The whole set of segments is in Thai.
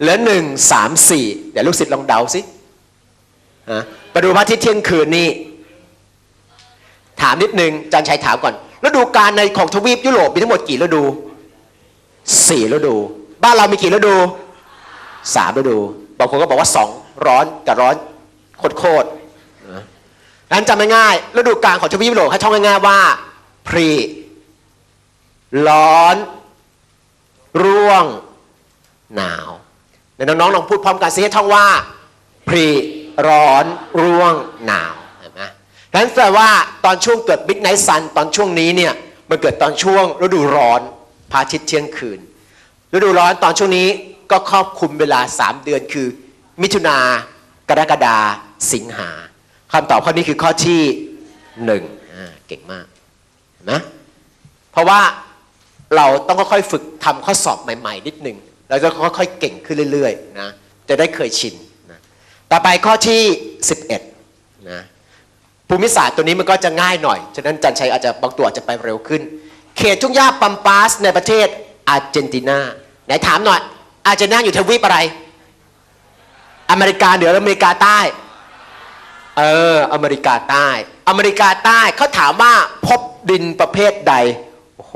เหลือหนึ่งสามสี่เดี๋ยวลูกศิษย์ลองเดาสิฮะมาดูพระอาทิตย์เที่ยงคืนนี่ถามนิดนึงจารย์ชัยถามก่อนฤดูกาลในของทวีปยุโรปมีทั้งหมดกี่ฤดูสี่ฤดู บ้านเรามีกี่ฤดูสามฤดูบางคนก็บอกว่าสองร้อนกับร้อนโคตรๆนะนั้นจำง่ายฤดูกาลของทวีปยุโรปให้ท่องง่ายๆว่าพรีร้อน ร่วง หนาว เดี๋ยวน้องๆลองพูดพร้อมกันสิให้ท่องว่าพรีร้อนร่วงหนาวเห็นไหมนั้นแปลว่าตอนช่วงเกิดบิ๊กไนท์ซันตอนช่วงนี้เนี่ยมันเกิดตอนช่วงฤดูร้อนพระอาทิตย์เที่ยงคืน ฤดูร้อนตอนช่วงนี้ก็ครอบคลุมเวลา 3 เดือนคือ มิถุนากรกฎาสิงหาคำตอบข้อนี้คือข้อที่หนึ่งเก่งมากเห็นไหมเพราะว่าเราต้องค่อยๆฝึกทำข้อสอบใหม่ ๆ นิดนึง แล้วก็ค่อยๆเก่งขึ้นเรื่อยๆนะจะได้เคยชินนะต่อไปข้อที่ 11นะภูมิศาสตร์ตัวนี้มันก็จะง่ายหน่อย ฉะนั้นจันชัยอาจจะบางตัวอาจจะไปเร็วขึ้น เขตทุ่งหญ้าปัมปาสในประเทศอาร์เจนตินาไหนถามหน่อย อาร์เจนตินาอยู่ทวีปอะไร อเมริกาเหนืออเมริกาใต้ เออ อเมริกาใต้ อเมริกาใต้เขาถามว่าพบดินประเภทใด โอ้โห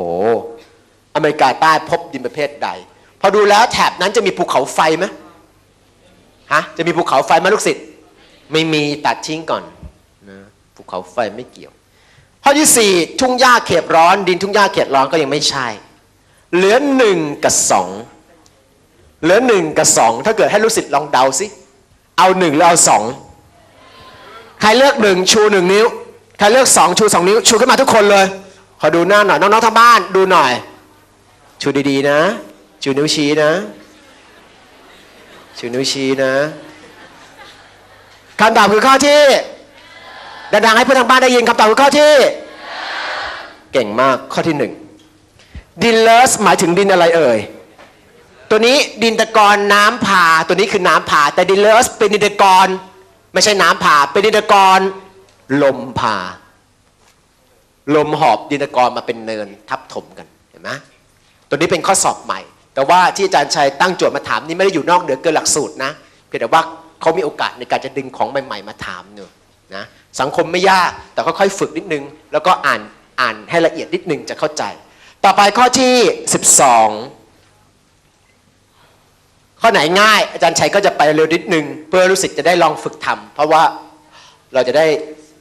อเมริกาใต้พบดินประเภทใด พอดูแล้วแถบนั้นจะมีภูเขาไฟไหมฮะจะมีภูเขาไฟไหมลูกศิษย์ไม่มีตัดทิ้งก่อนนะภูเขาไฟไม่เกี่ยว ข้อที่สี่ทุ่งหญ้าเขตร้อน ดินทุ่งหญ้าเขตร้อนก็ยังไม่ใช่ เหลือหนึ่งกับสองเหลือหนึ่งกับสองถ้าเกิดให้ลูกศิษย์ลองเดาสิเอาหนึ่งหรือเอาสองใครเลือกหนึ่งชูหนึ่งนิ้วใครเลือกสองชูสองนิ้วชูขึ้นมาทุกคนเลยขอดูหน้าหน่อยน้องๆทางบ้านดูหน่อยชูดีๆนะ ชูนิ้วชี้นะชูนิ้วชี้นะคำตอบคือข้อที่ดังๆให้เพื่อนทางบ้านได้ยินคำตอบคือข้อที่ เก่งมากข้อที่หนึ่งดินเลสหมายถึงดินอะไรเอ่ยตัวนี้ดินตะกอนน้ำผ่าตัวนี้คือน้ำผ่าแต่ดินเลสเป็นดินตะกอนไม่ใช่น้ำผ่าเป็นดินตะกอนลมผ่าลมหอบดินตะกอนมาเป็นเนินทับถมกันเห็นไหมตัวนี้เป็นข้อสอบใหม่ แต่ว่าที่อาจารย์ชัยตั้งโจทย์มาถามนี่ไม่ได้อยู่นอกเหนือเกินหลักสูตรนะเพียงแต่ว่าเขามีโอกาสในการจะดึงของใหม่ ๆ มาถามเนอะนะสังคมไม่ยากแต่ค่อยๆฝึกนิดนึง แล้วก็อ่านอ่านให้ละเอียดนิดนึงจะเข้าใจ ต่อไปข้อที่ 12 ข้อไหนง่าย อาจารย์ชัยก็จะไปเร็วนิดนึง เพื่อรู้สึกจะได้ลองฝึกทำเพราะว่าเราจะได้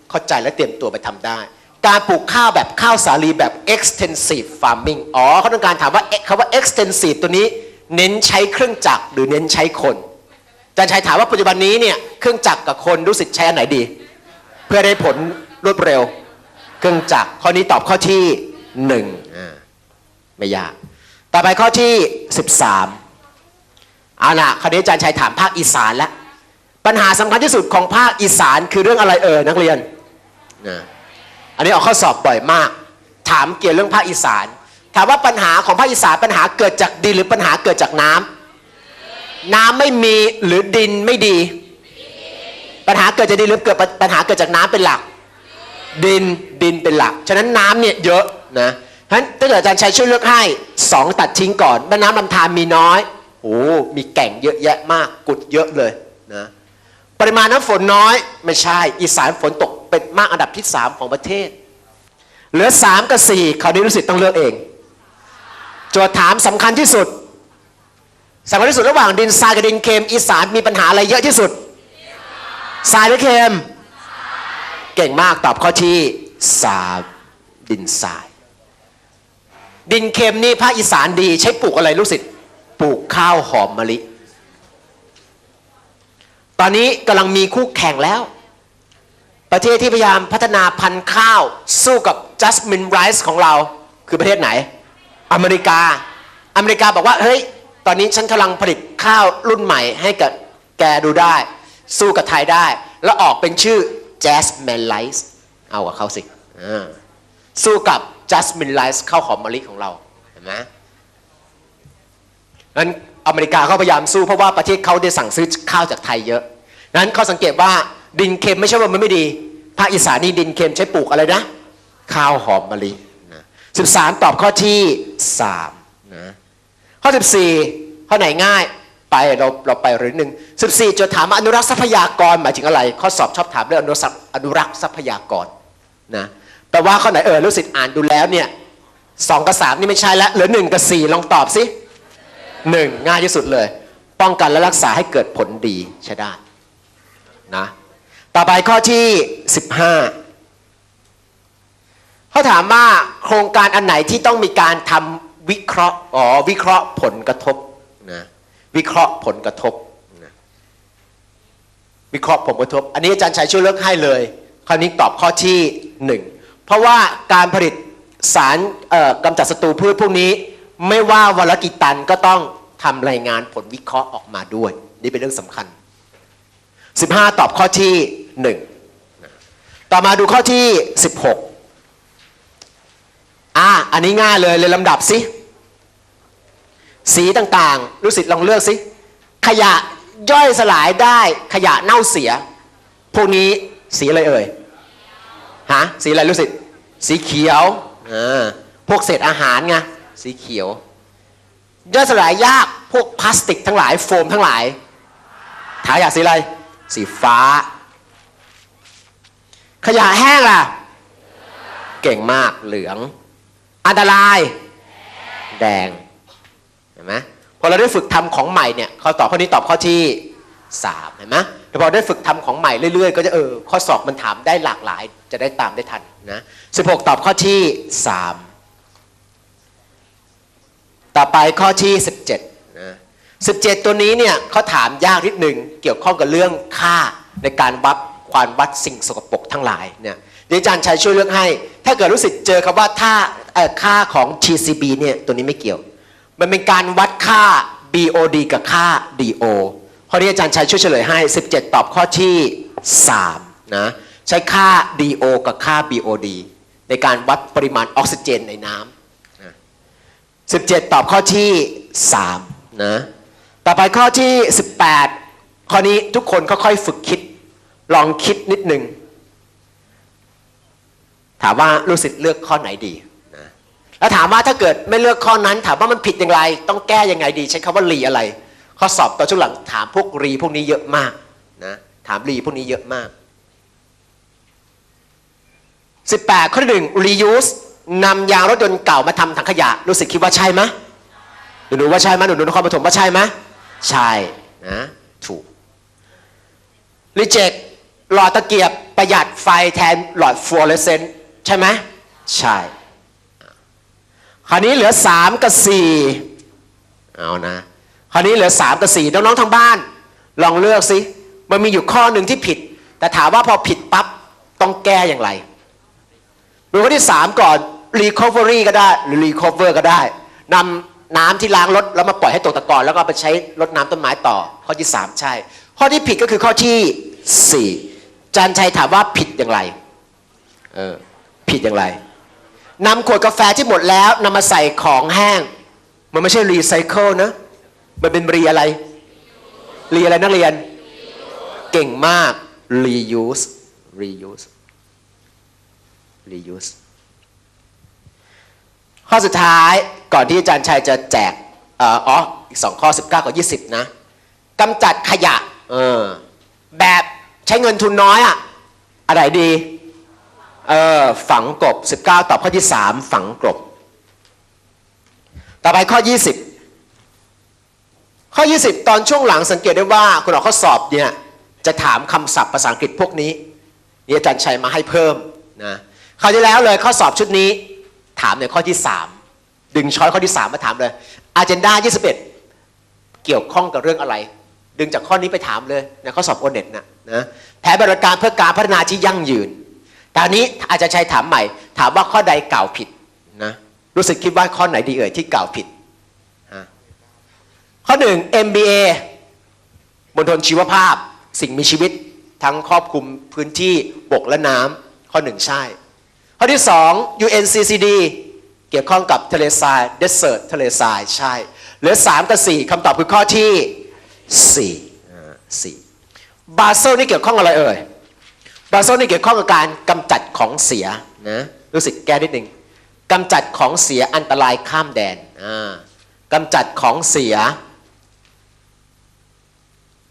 เข้าใจและเตรียมตัวไปทำได้ การปลูกข้าวแบบข้าวสาลีแบบ extensive farming อ๋อเขาต้องการถามว่าคำว่า extensive ตัวนี้เน้นใช้เครื่องจักรหรือเน้นใช้คนอาจารย์ชัยถามว่าปัจจุบันนี้เนี่ยเครื่องจักรกับคนรู้สึกใช้อันไหนดี เพื่อได้ผลรวดเร็ว เครื่องจักรข้อนี้ตอบข้อที่หนึ่งไม่ยาก ต่อไปข้อที่ 13เอาละคราวนี้อาจารย์ชัยถามภาคอีสานแล้วปัญหาสำคัญที่สุดของภาคอีสานคือเรื่องอะไรเอ่ยนักเรียนนะ อันนี้ออกข้อสอบบ่อยมาก ถามเกี่ยวเรื่องภาคอีสาน ถามว่าปัญหาของภาคอีสานปัญหาเกิดจากดินหรือปัญหาเกิดจากน้ำน้ำไม่มีหรือดินไม่ดี ปัญหาเกิดจากดินหรือเกิดปัญหาเกิดจากน้ำเป็นหลัก ดินดินเป็นหลัก ฉะนั้นน้ำเนี่ยเยอะนะฉะนั้นถ้าเกิดอาจารย์ชัยช่วยเลือกให้สองตัดทิ้งก่อนแม่น้ำลำธารมีน้อยโอ้มีแก่งเยอะแยะมาก กุดเยอะเลยนะปริมาณน้ำฝนน้อยไม่ใช่ อีสานฝนตก เป็นมากอันดับที่สามของประเทศ เหลือสามกับสี่คราวนี้รู้สึกต้องเลือกเองโจทย์ถามสำคัญที่สุดสำคัญที่สุดระหว่างดินทรายกับดินเค็มอีสานมีปัญหาอะไรเยอะที่สุดทรายหรือเค็มเก่งมากตอบข้อที่สามดินทราย ดินเค็มนี่ภาคอีสานดีใช้ปลูกอะไรลูกศิษย์ปลูกข้าวหอมมะลิ ตอนนี้กำลังมีคู่แข่งแล้ว ประเทศที่พยายามพัฒนาพันธุ์ข้าวสู้กับจัสมินไรซ์ของเราคือประเทศไหน อเมริกา อเมริกาบอกว่าเฮ้ย ตอนนี้ฉันกำลังผลิตข้าวรุ่นใหม่ให้กับแกดูได้ สู้กับไทยได้ แล้วออกเป็นชื่อ Jasmine Rice เอากับเขาสิอ่าสู้กับ Jasmine Rice ข้าวหอมมะลิของเราเห็นไหมนั้นอเมริกาเขาพยายามสู้เพราะว่าประเทศเขาได้สั่งซื้อข้าวจากไทยเยอะนั้นเขาสังเกตว่า ดินเค็มไม่ใช่ว่ามันไม่ดีภาคอีสานนี่ดินเค็มใช้ปลูกอะไรนะ ข้าวหอมมะลินะสิบสามตอบข้อที่สามนะข้อสิบสี่ข้อไหนง่ายไปเราเราไปเรื่อหนึ่งสิบสี่จะถามอนุรักษ์ทรัพยากรหมายถึงอะไร ข้อสอบชอบถามเรื่องอนุรักษ์อนุรักษ์ทรัพยากรนะแปลว่าข้อไหนเออรู้สิทิศอ่านดูแล้วเนี่ยสองกับสามนี่ไม่ใช่แล้วเหลือหนึ่งกับสี่ลองตอบสิหนึ่งง่ายที่สุดเลย ป้องกันและรักษาให้เกิดผลดีใช้ได้นะ ต่อไปข้อที่สิบห้าเขาถามว่าโครงการอันไหนที่ต้องมีการทำวิเคราะห์อ๋อวิเคราะห์ผลกระทบนะวิเคราะห์ผลกระทบนะวิเคราะห์ผลกระทบ อันนี้อาจารย์ชัยช่วยเลือกให้เลย คราวนี้ตอบข้อที่หนึ่งเพราะว่าการผลิตสารกำจัดศัตรูพืชพวกนี้ ไม่ว่าวันละกี่ตันก็ต้องทำรายงานผลวิเคราะห์ออกมาด้วย นี่เป็นเรื่องสำคัญ 15 ตอบข้อที่ หนึ่งต่อมาดูข้อที่ 16อะอันนี้ง่ายเลยเลยลำดับสิสีต่างๆรู้สิทธิ์ลองเลือกสิขยะย่อยสลายได้ขยะเน่าเสีย พวกนี้สีอะไรเอ่ยฮะสีอะไรรู้สิทธิ์สีเขียวอ่าพวกเศษอาหารไงสีเขียวย่อยสลายยากพวกพลาสติกทั้งหลายโฟมทั้งหลายถาอยากสีอะไร สีฟ้า ขยะแห้งล่ะ เก่งมากเหลือง อันตราย แดงเห็นไหมพอเราได้ฝึกทำของใหม่เนี่ยเขาตอบข้อนี้ตอบข้อที่สามเห็นไหมแต่พอได้ฝึกทำของใหม่เรื่อยๆ ก็จะเออข้อสอบมันถามได้หลากหลาย จะได้ตามได้ทันนะสิบหกตอบข้อที่สามต่อไปข้อที่สิบเจ็ดนะสิบเจ็ดตัวนี้เนี่ยเขาถามยากนิดหนึ่งเกี่ยวข้องกับเรื่องค่าในการวัด ความวัดสิ่งสกปรกทั้งหลายเนี่ยเดี๋ยวอาจารย์ชัยช่วยเลือกให้ ถ้าเกิดรู้สึกเจอคำว่าถ้าค่าของ TCB เนี่ยตัวนี้ไม่เกี่ยว มันเป็นการวัดค่า BOD กับค่า DO ข้อนี้อาจารย์ชัยช่วยเฉลยให้ 17 ตอบข้อที่3นะใช้ค่า DO กับค่า BOD ในการวัดปริมาณออกซิเจนในน้ำนะ17 ตอบข้อที่3นะต่อไปข้อที่ 18 ข้อนี้ทุกคนค่อยๆฝึกคิด ลองคิดนิดนึง ถามว่ารู้สึกเลือกข้อไหนดีนะแล้วถามว่าถ้าเกิดไม่เลือกข้อนั้น ถามว่ามันผิดอย่างไร ต้องแก้ยังไงดี ใช้คำว่ารีอะไร ข้อสอบตอนช่วงหลังถามพวกรีพวกนี้เยอะมากนะถามรีพวกนี้เยอะมาก 18 ข้อหนึ่ง reuse นำยางรถยนต์เก่ามาทำถังขยะรู้สึกคิดว่าใช่ไหมหนูดูว่าใช่ไหมหนูดูนครปฐมว่าใช่ไหมใช่นะถูก reject หลอดตะเกียบประหยัดไฟแทนหลอดฟลูออเรสเซนต์ใช่ไหมใช่ คราวนี้เหลือ 3 กับ 4 เอานะ คราวนี้เหลือ 3 กับ 4 น้อง ๆทางบ้าน ลองเลือกสิ มันมีอยู่ข้อหนึ่งที่ผิด แต่ถามว่าพอผิดปั๊บ ต้องแก้อย่างไรดูข้อที่ 3 ก่อน recovery ก็ได้ หรือ recover ก็ได้นำน้ำที่ล้างรถแล้วมาปล่อยให้ตกตะกอนแล้วก็เอาไปใช้รดน้ำต้นไม้ต่อ ข้อที่ 3 ใช่ ข้อที่ผิดก็คือข้อที่ 4 จันชัยถามว่าผิดอย่างไรเออผิดอย่างไรนำขวดกาแฟที่หมดแล้วนำมาใส่ของแห้ง มันไม่ใช่รีไซเคิลนะ มันเป็นรีอะไร รีอะไรนักเรียน เก่งมาก reuse reuse reuse ข้อสุดท้ายก่อนที่อาจารย์ชัยจะแจกเอ๋ออ๋ออีกสองข้อ 19 กับ 20 นะกำจัดขยะเออแบบ ใช้เงินทุนน้อยอะอะไรดีเออฝังกบ 19 ตอบข้อที่ 3 ฝังกบ ต่อไปข้อ 20 ข้อ 20 ตอนช่วงหลังสังเกตได้ว่าคุณออกข้อสอบเนี่ยจะถามคำศัพท์ภาษาอังกฤษพวกนี้นี่อาจารย์ชัยมาให้เพิ่มนะคราวที่แล้วเลยข้อสอบชุดนี้ถามในข้อที่ 3 ดึงช้อยข้อที่ 3 มาถามเลย Agenda 21 เกี่ยวข้องกับเรื่องอะไร ดึงจากข้อนี้ไปถามเลยในข้อสอบโอเน็ตนะนะแผนบริการเพื่อการพัฒนาที่ยั่งยืนตอนนี้อาจจะใช้ถามใหม่ ถามว่าข้อใดกล่าวผิดนะรู้สึกคิดว่าข้อไหนดีเอ่ยที่กล่าวผิดข้อหนึ่ง MBA มณฑลชีวภาพ สิ่งมีชีวิตทั้งครอบคลุมพื้นที่บกและน้ำข้อหนึ่งใช่ ข้อที่สอง UNCCD เกี่ยวข้องกับทะเลทราย Desert ทะเลทรายใช่ เหลือสามกับสี่คำตอบคือข้อที่ สี่สี่บาเซลนี่เกี่ยวข้องอะไรเอ่ยบาโซนี่เกี่ยวข้องกับการกำจัดของเสียนะรู้สึกแก้นิดหนึ่งกำจัดของเสียอันตรายข้ามแดนกำจัดของเสีย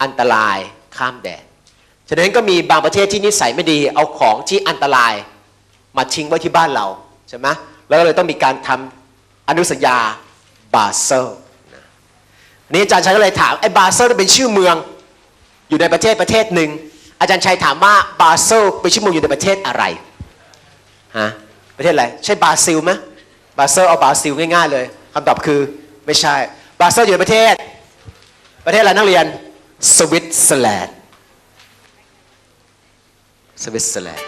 อันตรายข้ามแดน ฉะนั้นก็มีบางประเทศที่นิสัยไม่ดีเอาของที่อันตรายมาทิ้งไว้ที่บ้านเราใช่ไหมแล้วก็เลยต้องมีการทำอนุสัญญาบาเซล นี่อาจารย์ชัยก็เลยถามไอ้บาเซลเป็นชื่อเมืองอยู่ในประเทศประเทศหนึ่งอาจารย์ชัยถามว่าบาเซลเป็นชื่อเมืองอยู่ในประเทศอะไรฮะประเทศอะไรใช่บราซิลไหมบาเซลเอาบราซิลง่ายๆเลยคำตอบคือไม่ใช่บราเซลอยู่ในประเทศ ประเทศอะไรนักเรียนสวิตเซอร์แลนด์สวิตเซอร์แลนด์